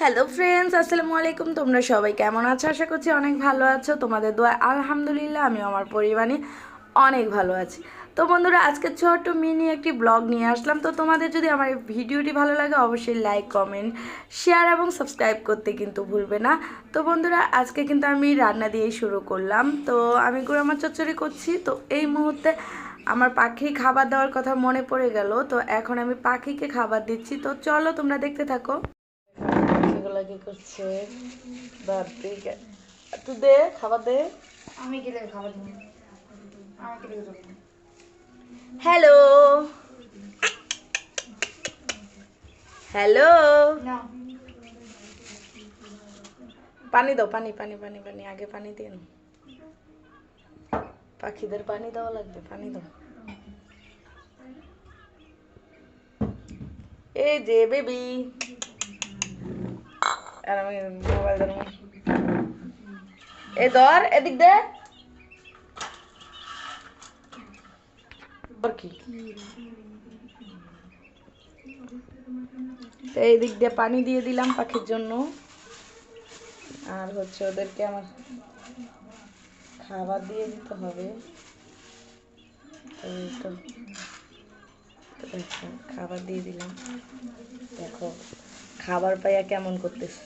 Hello friends আসসালামু আলাইকুম তোমরা সবাই কেমন আছো? আশা করছি অনেক ভালো আছো। তোমাদের দোয়া, আলহামদুলিল্লাহ আমি আমার পরিবারে অনেক ভালো আছি। তো বন্ধুরা, আজকে ছোট্ট মিনি একটি ব্লগ নিয়ে আসলাম। তো তোমাদের যদি আমার এই ভিডিওটি ভালো লাগে, অবশ্যই লাইক কমেন্ট শেয়ার এবং সাবস্ক্রাইব করতে কিন্তু ভুলবে না। তো বন্ধুরা, আজকে কিন্তু আমি রান্না দিয়েই শুরু করলাম। তো আমি গুড়ামার চচ্চড়ি করছি। তো এই মুহূর্তে আমার পাখি খাবার দেওয়ার কথা মনে পড়ে গেল। তো এখন আমি পাখিকে খাবার দিচ্ছি। তো চলো তোমরা দেখতে থাকো। কি করছে। বাপরে তুই দে খাবার দে। আমি গেলে খাবার দিন আমাকে দিয়ে দেবো হ্যালো। হ্যালো। পানি দাও পানি পানি পানি পানি। আগে পানি দিন পাখিদের পানি দেওয়া লাগবে পানি দাও। এই যে বেবি। আর আমি মোবাইল ধর, এদিক দে। কি? এই দিক দিয়ে পানি দিয়ে দিলাম পাখির জন্য। আর হচ্ছে ওদেরকে আমার খাবার দিয়ে দিতে হবে। এই তো, খাবার দিয়ে দিলাম। দেখো, খাবার পাইয়া কেমন করতেছে।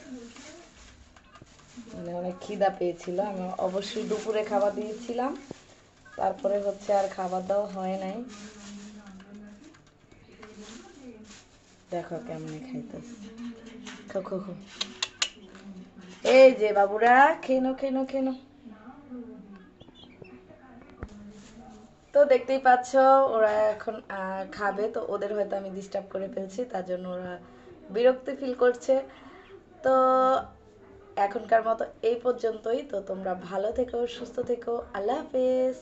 মানে অনেক খিদা পেয়েছিল। আমি অবশ্যই দুপুরে খাবার দিয়েছিলাম। তারপরে হচ্ছে আর খাবার দাওয়া হয় নাই। দেখো কেমন খাইতেছে। খো খো খো। এই যে বাবুরা, খেনো খেনো খেনো। তো দেখতেই পাচ্ছ, ওরা এখন খাবে। তো ওদের হয়তো আমি ডিস্টার্ব করে ফেলছি, তার জন্য ওরা বিরক্তি ফিল করছে। তো এখনকার মতো এই পর্যন্তই। তো তোমরা ভালো থেকো সুস্থ থেকো। আল্লাহ হাফেজ।